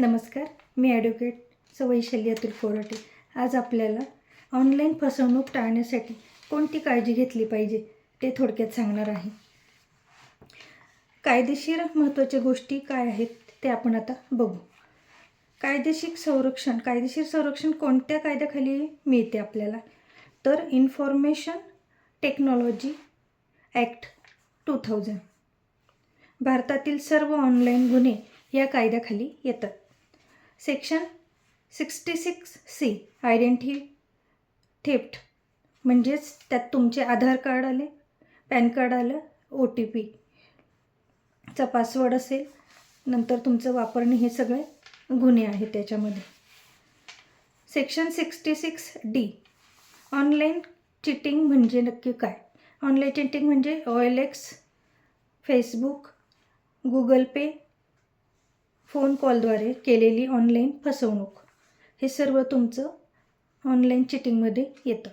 नमस्कार मी ॲडव्होकेट सवैशल्यातील अतुल कोराटे. आज आपल्याला ऑनलाईन फसवणूक टाळण्यासाठी कोणती काळजी घेतली पाहिजे ते थोडक्यात सांगणार आहे. कायदेशीर महत्त्वाच्या गोष्टी काय आहेत ते आपण आता बघू. कायदेशीर संरक्षण कायदेशीर संरक्षण कोणत्या कायद्याखाली मिळते आपल्याला? तर information technology act two thousand भारतातील सर्व ऑनलाईन गुन्हे या कायद्याखाली येतात. Section sixty six C identity theft. म्हणजेच त्यात तुमचे आधार कार्ड आले पॅन कार्ड आलं ओ टी पीचा पासवर्ड असेल नंतर तुमचं वापरणे हे सगळे गुन्हे आहेत त्याच्यामध्ये. Section sixty six D online cheating म्हणजे नक्की काय? ऑनलाईन चिटिंग म्हणजे O L X Facebook Google pay phone कॉलद्वारे केलेली ऑनलाईन फसवणूक. हे सर्व तुमचं ऑनलाईन चिटिंगमध्ये येतं.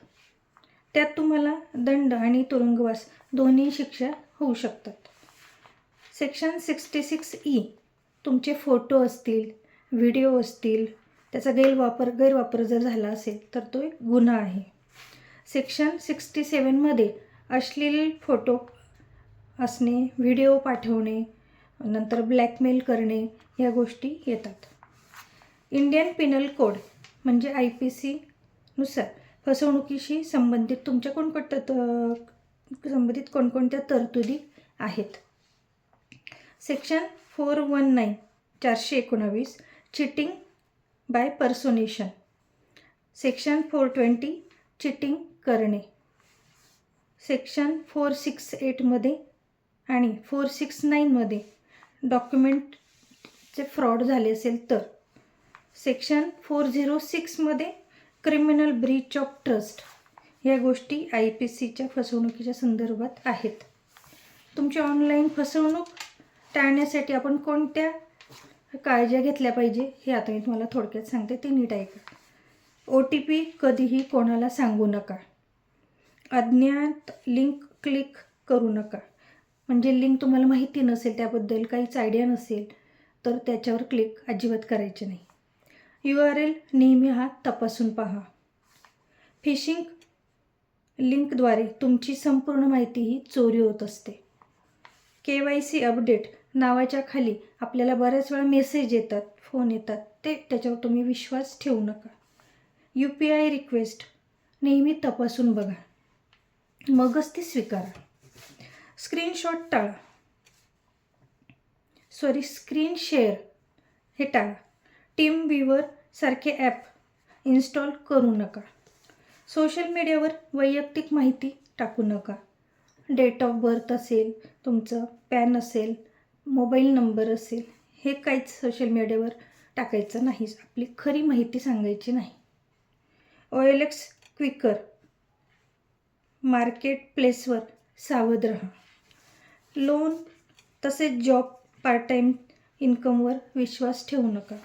त्यात तुम्हाला दंड आणि तुरुंगवास दोन्ही शिक्षा होऊ शकतात. सेक्शन सिक्स्टी सिक्स ई तुमचे फोटो असतील व्हिडिओ असतील त्याचा गैरवापर गैरवापर जर झाला असेल तर तो एक गुन्हा आहे. सेक्शन सिक्स्टी सेवनमध्ये अश्लील फोटो असणे व्हिडिओ पाठवणे नंतर ब्लॅकमेल करणे या गोष्टी येतात. इंडियन पिनल कोड म्हणजे आय पी सीनुसार फसवणुकीशी संबंधित तुमच्या कोणकोणत्या त संबंधित कोणकोणत्या तरतुदी आहेत? सेक्शन फोर वन नाईन चारशे एकोणावीस cheating by personation section four twenty cheating करणे. सेक्शन फोर सिक्स एटमध्ये आणि फोर सिक्स नाईनमध्ये डॉक्युमेंटचे फ्रॉड झाले असेल तर. सेक्शन फोर झिरो सिक्समध्ये क्रिमिनल ब्रीच ऑफ ट्रस्ट या गोष्टी आय पी सीच्या फसवणुकीच्या संदर्भात आहेत. तुमची ऑनलाईन फसवणूक टाळण्यासाठी आपण कोणत्या काळज्या घेतल्या पाहिजे हे आता मी तुम्हाला थोडक्यात सांगते ते नीट ऐका. ओ टी पी कधीही कोणाला सांगू नका. अज्ञात लिंक क्लिक करू नका. म्हणजे लिंक तुम्हाला माहिती नसेल त्याबद्दल काहीच आयडिया नसेल तर त्याच्यावर क्लिक अजिबात करायचे नाही. यू आर एल नेहमी हा तपासून पहा. फिशिंग लिंकद्वारे तुमची संपूर्ण माहिती ही चोरी होत असते. के वाय सी अपडेट नावाच्या खाली आपल्याला बऱ्याच वेळा मेसेज येतात फोन येतात. ते त्याच्यावर तुम्ही विश्वास ठेवू नका. यू पी आय रिक्वेस्ट नेहमी तपासून बघा. मगच ती स्वीकारा. स्क्रीनशॉट टाळा. सॉरी स्क्रीन शेअर हे टाळा. टीम व्ह्यूवर सारखे ॲप इन्स्टॉल करू नका. सोशल मीडियावर वैयक्तिक माहिती टाकू नका. डेट ऑफ बर्थ असेल तुमचं पॅन असेल मोबाईल नंबर असेल हे काहीच सोशल मीडियावर टाकायचं नाही. आपली खरी माहिती सांगायची नाही. O L X Quikr market प्लेसवर सावध राहा. लोन तसेच जॉब पार्ट टाईम इन्कमवर विश्वास ठेवू नका.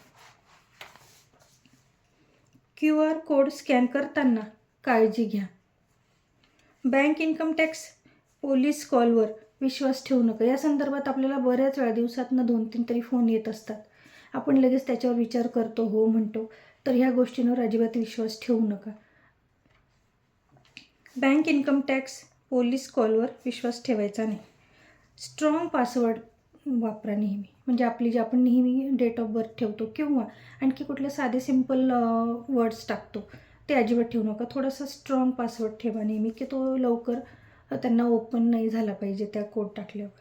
क्यू आर कोड स्कॅन करताना काळजी घ्या. बँक इन्कम टॅक्स पोलीस कॉलवर विश्वास ठेवू नका. या संदर्भात आपल्याला बऱ्याच वेळा दिवसातनं दोन तीन तरी फोन येत असतात. आपण लगेच त्याच्यावर विचार करतो हो म्हणतो तर ह्या गोष्टींवर अजिबात विश्वास ठेवू नका. बँक इन्कम टॅक्स पोलीस कॉलवर विश्वास ठेवायचा नाही. स्ट्रॉंग पासवर्ड वापरा नेहमी. म्हणजे आपली जी आपण नेहमी डेट ऑफ बर्थ ठेवतो किंवा आणखी कुठले साधे सिंपल वर्ड्स टाकतो ते अजिबात ठेवू नका. थोडासा स्ट्रॉंग पासवर्ड ठेवा नेहमी की तो लवकर त्यांना ओपन नाही झाला पाहिजे त्या कोड टाकल्यावर.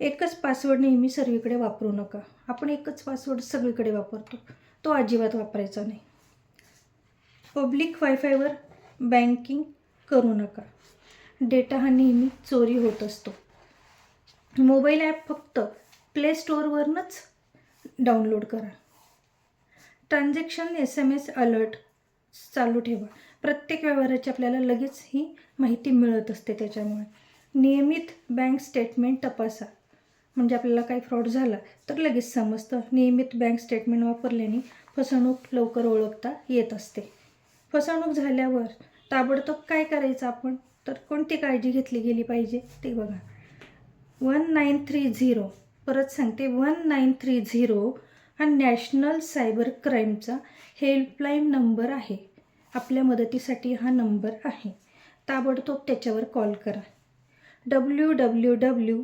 एकच पासवर्ड नेहमी सर्वीकडे वापरू नका. आपण एकच पासवर्ड सगळीकडे वापरतो. तो अजिबात वापरायचा नाही. पब्लिक वायफायवर बँकिंग करू नका. डेटा हा नेहमी चोरी होत असतो. मोबाईल ॲप फक्त प्ले स्टोअरवरूनच डाउनलोड करा. Transaction S M S alert चालू ठेवा. प्रत्येक व्यवहाराची आपल्याला लगेच ही माहिती मिळत असते त्याच्यामुळे. नियमित बँक स्टेटमेंट तपासा. म्हणजे आपल्याला काही फ्रॉड झाला तर लगेच समजतं. नियमित बँक स्टेटमेंट वापरल्याने फसवणूक लवकर ओळखता येत असते. फसवणूक झाल्यावर ताबडतोब काय करायचं आपण? तर कोणती काळजी घेतली गेली पाहिजे ते बघा. वन नाईन थ्री झिरो परत सांगते वन नाईन थ्री झिरो हा नॅशनल सायबर क्राईमचा हेल्पलाईन नंबर आहे. आपल्या मदतीसाठी हा नंबर आहे. ताबडतोब त्याच्यावर कॉल करा. W W W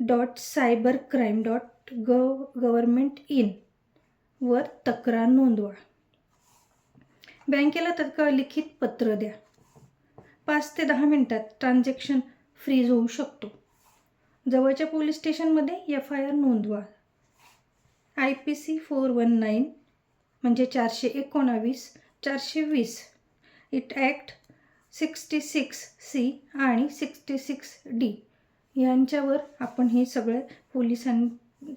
dot cyber crime dot gov government in वर तक्रार नोंदवा. बँकेला तत्काळ लिखित पत्र द्या. पाच ते दहा मिनटात ट्रान्झॅक्शन फ्रीज होऊ शकतो. जवळच्या पोलीस स्टेशनमध्ये एफ आय आर नोंदवा. I P C four one nine म्हणजे चारशे एकोणावीस चारशे वीस. IT act sixty six C आणि सिक्स्टी सिक्स डी. यांच्यावर आपण हे सगळं पोलिसां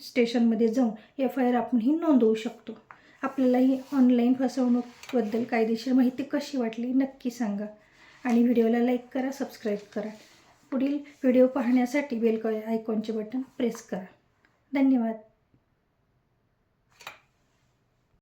स्टेशनमध्ये जाऊन एफ आय आर आपण ही नोंदवू शकतो. आपल्याला ही ऑनलाईन फसवणूकबद्दल कायदेशीर माहिती कशी वाटली नक्की सांगा. आणि व्हिडिओला लाईक करा सबस्क्राईब करा. पुढील व्हिडिओ पाहण्यासाठी बेल आयकॉनचे बटन प्रेस करा. धन्यवाद.